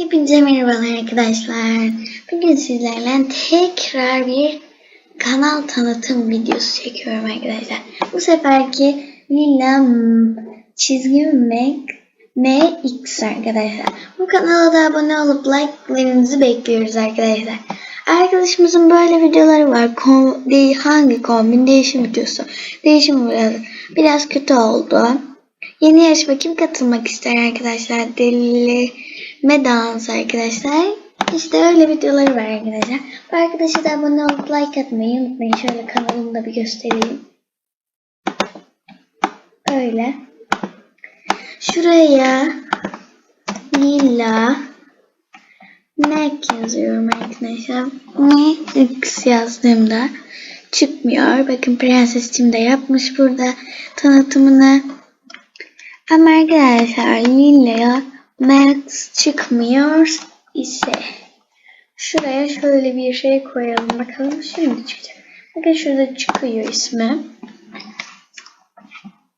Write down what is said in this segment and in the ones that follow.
Hepinize merhabalar arkadaşlar. Bugün sizlerle tekrar bir kanal tanıtım videosu çekiyorum arkadaşlar. Bu seferki Lila çizgi Mac MX arkadaşlar. Bu kanala da abone olup like'larınızı bekliyoruz arkadaşlar. Arkadaşımızın böyle videoları var. Kom değil, hangi kombin değişim videosu. Değişim biraz, biraz kötü oldu. Yeni yarışma kim katılmak ister arkadaşlar? Delileme dans arkadaşlar. İşte öyle videoları var arkadaşlar. Bu arkadaşa da abone olup like atmayı unutmayın. Şöyle kanalımı da bir göstereyim. Öyle. Şuraya Lila Mac yazıyorum arkadaşlar. X yazdığımda çıkmıyor. Bakın Prenses Tim de yapmış burada tanıtımını. Ama arkadaşlar Lila'ya Max çıkmıyor ise şuraya şöyle bir şey koyalım bakalım şimdi çıkacak. Bakın şurada çıkıyor ismi.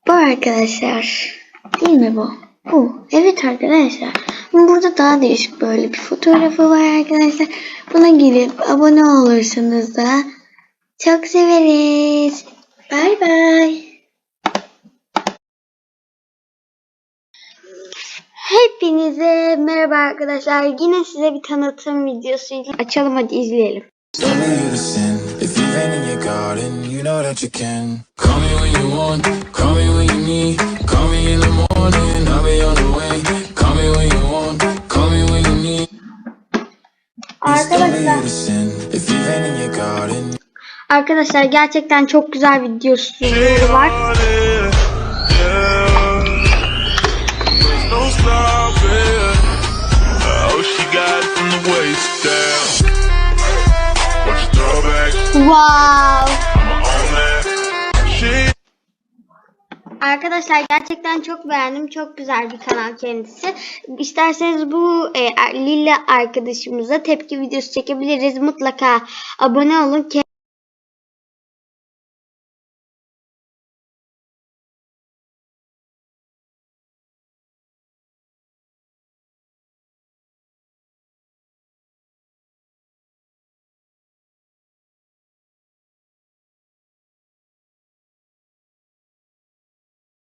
Bu arkadaşlar değil mi bu? Bu. Evet arkadaşlar. Burada daha değişik böyle bir fotoğrafı var arkadaşlar. Buna gelip abone olursanız da çok severiz. Bay bay. Hepinize merhaba arkadaşlar. Yine size bir tanıtım videosu açalım hadi izleyelim. Tell me you to sin. If you've Wow. Arkadaşlar gerçekten çok beğendim. Çok güzel bir kanal kendisi. İsterseniz bu e, Lila arkadaşımıza tepki videosu çekebiliriz. Mutlaka abone olun.